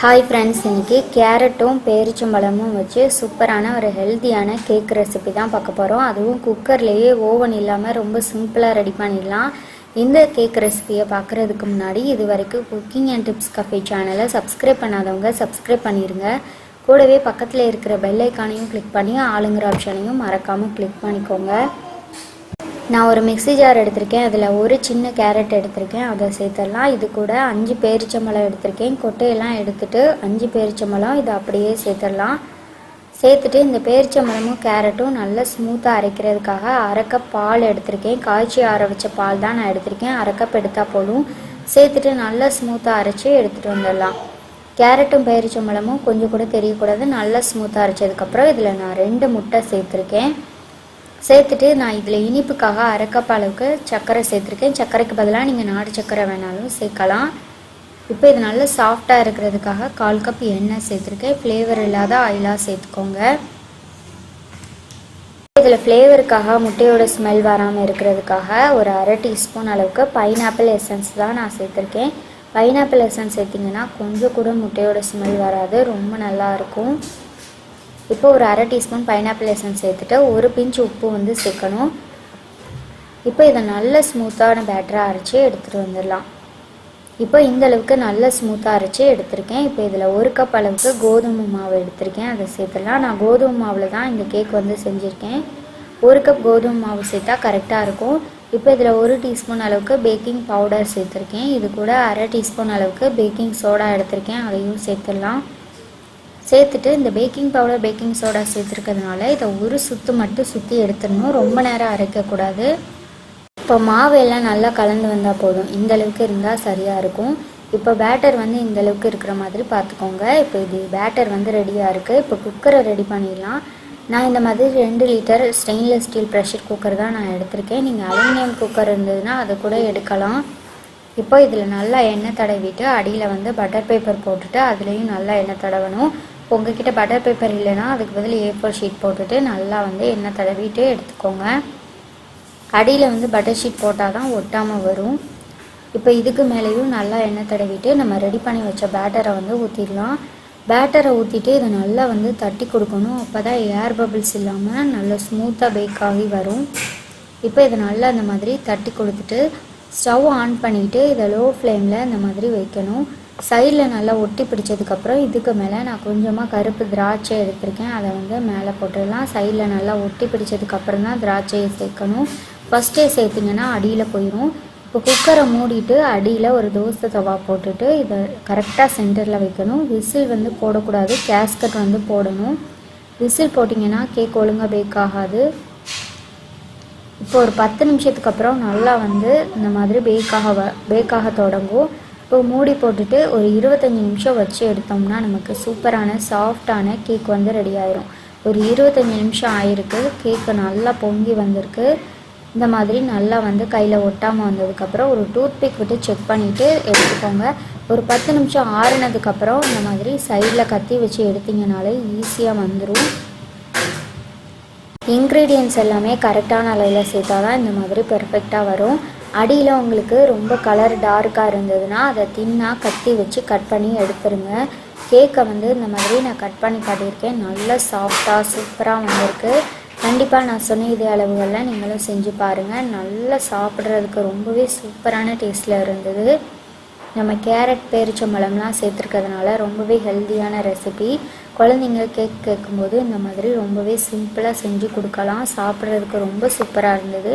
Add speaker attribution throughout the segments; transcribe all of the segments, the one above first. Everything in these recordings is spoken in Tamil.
Speaker 1: ஹாய் ஃப்ரெண்ட்ஸ் இன்றைக்கி கேரட்டும் பேரிச்சம்பழமும் வச்சு சூப்பரான ஒரு ஹெல்த்தியான கேக் ரெசிபி தான் பார்க்க போகிறோம் அதுவும் குக்கர்லேயே ஓவன் இல்லாமல் ரொம்ப சிம்பிளாக ரெடி பண்ணிடலாம். இந்த கேக் ரெசிபியை பார்க்குறதுக்கு முன்னாடி இது வரைக்கும் குக்கிங் அண்ட் டிப்ஸ் கஃபே சேனலை சப்ஸ்கிரைப் பண்ணாதவங்க சப்ஸ்கிரைப் பண்ணிடுங்க கூடவே பக்கத்தில் இருக்கிற பெல் ஐக்கானையும் கிளிக் பண்ணி ஆளுங்கிற ஆப்ஷனையும் மறக்காமல் கிளிக் பண்ணிக்கோங்க. நான் ஒரு மிக்ஸி ஜார் எடுத்திருக்கேன். அதில் ஒரு சின்ன கேரட் எடுத்திருக்கேன். அதை சேர்த்துடலாம். இது கூட அஞ்சு பேரிச்சம்பழம் எடுத்திருக்கேன். கொட்டையெல்லாம் எடுத்துட்டு அஞ்சு பேரிச்சம்பழம் இதை அப்படியே சேர்த்துடலாம். சேர்த்துட்டு இந்த பேரிச்சம்பழமும் கேரட்டும் நல்லா ஸ்மூத்தாக அரைக்கிறதுக்காக அரைக்க பால் எடுத்திருக்கேன். காய்ச்சி ஆற வச்ச பால் தான் நான் எடுத்திருக்கேன். அரைக்கப் எடுத்தால் போதும். சேர்த்துட்டு நல்லா ஸ்மூத்தாக அரைச்சி எடுத்துகிட்டு வந்துடலாம். கேரட்டும் பேரிச்சம்பழமும் கொஞ்சம் கூட தெரியக்கூடாது. நல்லா ஸ்மூத்தாக அரைச்சதுக்கப்புறம் இதில் நான் ரெண்டு முட்டை சேர்த்துருக்கேன். சேர்த்துட்டு நான் இதில் இனிப்புக்காக அரை அளவுக்கு சர்க்கரை சேர்த்துருக்கேன். சர்க்கரைக்கு பதிலாக நீங்கள் நாடு சர்க்கரை வேணாலும் சேர்க்கலாம். இப்போ இது நல்லா சாஃப்டாக இருக்கிறதுக்காக கால் கப் எண்ணெய் சேர்த்துருக்கேன். ஃப்ளேவர் இல்லாத ஆயிலாக சேர்த்துக்கோங்க. இதில் ஃப்ளேவருக்காக முட்டையோட ஸ்மெல் வராமல் இருக்கிறதுக்காக ஒரு அரை டீஸ்பூன் அளவுக்கு பைனாப்பிள் எசன்ஸ் தான் நான் சேர்த்துருக்கேன். பைனாப்பிள் எசன்ஸ் சேர்த்திங்கன்னா கொஞ்சம் கூட முட்டையோட ஸ்மெல் வராது. ரொம்ப நல்லா இருக்கும். இப்போ ஒரு அரை டீஸ்பூன் பைனாப்பிள் எசன்ஸ் சேர்த்துட்டு ஒரு பிஞ்ச் உப்பு வந்து சேர்க்கணும். இப்போ இதை நல்ல ஸ்மூத்தான பேட்டராக அரைச்சி எடுத்துகிட்டு வந்துடலாம். இப்போ இந்த அளவுக்கு நல்ல ஸ்மூத்தாக அரைச்சி எடுத்திருக்கேன். இப்போ இதில் ஒரு கப் அளவுக்கு கோதுமை மாவு எடுத்திருக்கேன். அதை சேர்த்துடலாம். நான் கோதுமை மாவில் தான் இந்த கேக் வந்து செஞ்சுருக்கேன். ஒரு கப் கோதுமை மாவு சேர்த்தா கரெக்டாக இருக்கும். இப்போ இதில் ஒரு டீஸ்பூன் அளவுக்கு பேக்கிங் பவுடர் சேர்த்துருக்கேன். இது கூட அரை டீஸ்பூன் அளவுக்கு பேக்கிங் சோடா எடுத்திருக்கேன். அதையும் சேர்த்துடலாம். சேர்த்துட்டு இந்த பேக்கிங் பவுடர் பேக்கிங் சோடா சேர்த்துருக்கிறதுனால இதை ஒரு சுற்று மட்டும் சுற்றி எடுத்துடணும். ரொம்ப நேரம் அரைக்கக்கூடாது. இப்போ மாவு எல்லாம் நல்லா கலந்து வந்தால் போதும். இந்த அளவுக்கு இருந்தால் சரியாக இருக்கும். இப்போ பேட்டர் வந்து இந்த அளவுக்கு இருக்கிற மாதிரி பார்த்துக்கோங்க. இப்போ இது பேட்டர் வந்து ரெடியாக இருக்குது இப்போ குக்கரை ரெடி பண்ணிடலாம். நான் இந்த மாதிரி ரெண்டு litre stainless steel pressure cooker தான் நான் எடுத்திருக்கேன். நீங்கள் அலுமினியம் குக்கர் இருந்ததுன்னா அதை கூட எடுக்கலாம். இப்போ இதில் நல்லா எண்ணெய் தடவிட்டு அடியில் வந்து பட்டர் பேப்பர் போட்டுட்டு அதுலேயும் நல்லா எண்ணெய் தடவணும். உங்ககிட்ட பட்டர் பேப்பர் இல்லைன்னா அதுக்கு பதில் ஏ ஃபோர் ஷீட் போட்டுட்டு நல்லா வந்து எண்ணெய் தடவிட்டு எடுத்துக்கோங்க. அடியில் வந்து பட்டர் ஷீட் போட்டால் தான் ஒட்டாமல் வரும். இப்போ இதுக்கு மேலேயும் நல்லா எண்ணெய் தடவிட்டு நம்ம ரெடி பண்ணி வச்ச பேட்டரை வந்து ஊற்றிடலாம் பேட்டரை ஊற்றிட்டு இதை நல்லா வந்து தட்டி கொடுக்கணும். அப்போ தான் ஏர் பபிள்ஸ் இல்லாமல் நல்லா ஸ்மூத்தாக பேக் ஆகி வரும். இப்போ இதை நல்லா அந்த மாதிரி தட்டி கொடுத்துட்டு ஸ்டவ் ஆன் பண்ணிவிட்டு இதை லோ ஃப்ளேமில் இந்த மாதிரி வைக்கணும். சைடில் நல்லா ஒட்டி பிடிச்சதுக்கப்புறம் இதுக்கு மேலே நான் கொஞ்சமாக கருப்பு திராட்சை எடுத்திருக்கேன். அதை வந்து மேலே போட்டுடலாம். சைடில் நல்லா ஒட்டி பிடிச்சதுக்கப்புறம் தான் திராட்சையை சேர்க்கணும். ஃபஸ்ட்டே சேர்த்திங்கன்னா அடியில் போயிடும் இப்போ குக்கரை மூடிட்டு அடியில் ஒரு தோசை தவா போட்டுட்டு இதை கரெக்டாக சென்டரில் வைக்கணும். விசில் வந்து போடக்கூடாது. கேஸ்கட் வந்து போடணும். விசில் போட்டிங்கன்னா கேக் ஒழுங்காக பேக் ஆகாது. இப்போ ஒரு பத்து நிமிஷத்துக்கு அப்புறம் நல்லா வந்து இந்த மாதிரி பேக்காக வ பேக்காக தொடங்கும். இப்போ மூடி போட்டுட்டு ஒரு இருபத்தஞ்சி நிமிஷம் வச்சு எடுத்தோம்னா நமக்கு சூப்பரான சாஃப்டான கேக் வந்து ரெடி ஆயிரும். ஒரு இருபத்தஞ்சி நிமிஷம் ஆயிருக்கு. கேக்கு நல்லா பொங்கி வந்திருக்கு. இந்த மாதிரி நல்லா வந்து கையில் ஒட்டாமல் வந்ததுக்கப்புறம் ஒரு டூத்பிக் விட்டு செக் பண்ணிவிட்டு எடுத்துக்கோங்க. ஒரு பத்து நிமிஷம் ஆறுனதுக்கப்புறம் இந்த மாதிரி சைடில் கத்தி வச்சு எடுத்தீங்கனாலே ஈஸியாக வந்துடும் இன்க்ரீடியன்ஸ் எல்லாமே கரெக்டான அளவில் சேர்த்தா தான் இந்த மாதிரி பெர்ஃபெக்டாக வரும். அடியில் உங்களுக்கு ரொம்ப கலர் டார்க்காக இருந்ததுன்னா அதை தின்னாக கத்தி வச்சு கட் பண்ணி எடுத்துருங்க. கேக்கை வந்து இந்த மாதிரி நான் கட் பண்ணி காட்டியிருக்கேன். நல்லா சாஃப்டாக சூப்பராக வந்திருக்கு. கண்டிப்பாக நான் சொன்ன இதே அளவுகளில் நீங்களும் செஞ்சு பாருங்கள் நல்லா சாப்பிட்றதுக்கு ரொம்பவே சூப்பரான டேஸ்ட்டில் இருந்தது. நம்ம கேரட் பேரிச்சம்பழம்லாம் சேர்த்துருக்கிறதுனால ரொம்பவே ஹெல்த்தியான ரெசிபி குழந்தைங்க கேக் கேட்கும்போது இந்த மாதிரி ரொம்பவே சிம்பிளாக செஞ்சு கொடுக்கலாம். சாப்பிட்றதுக்கு ரொம்ப சூப்பராக இருந்தது.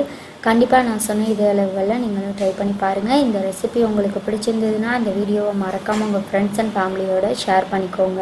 Speaker 1: கண்டிப்பாக நான் சொன்ன இதே லெவலில் நீங்களும் ட்ரை பண்ணி பாருங்கள் இந்த ரெசிபி உங்களுக்கு பிடிச்சிருந்ததுன்னா இந்த வீடியோவை மறக்காமல் உங்கள் ஃப்ரெண்ட்ஸ் அண்ட் ஃபேமிலியோட ஷேர் பண்ணிக்கோங்க.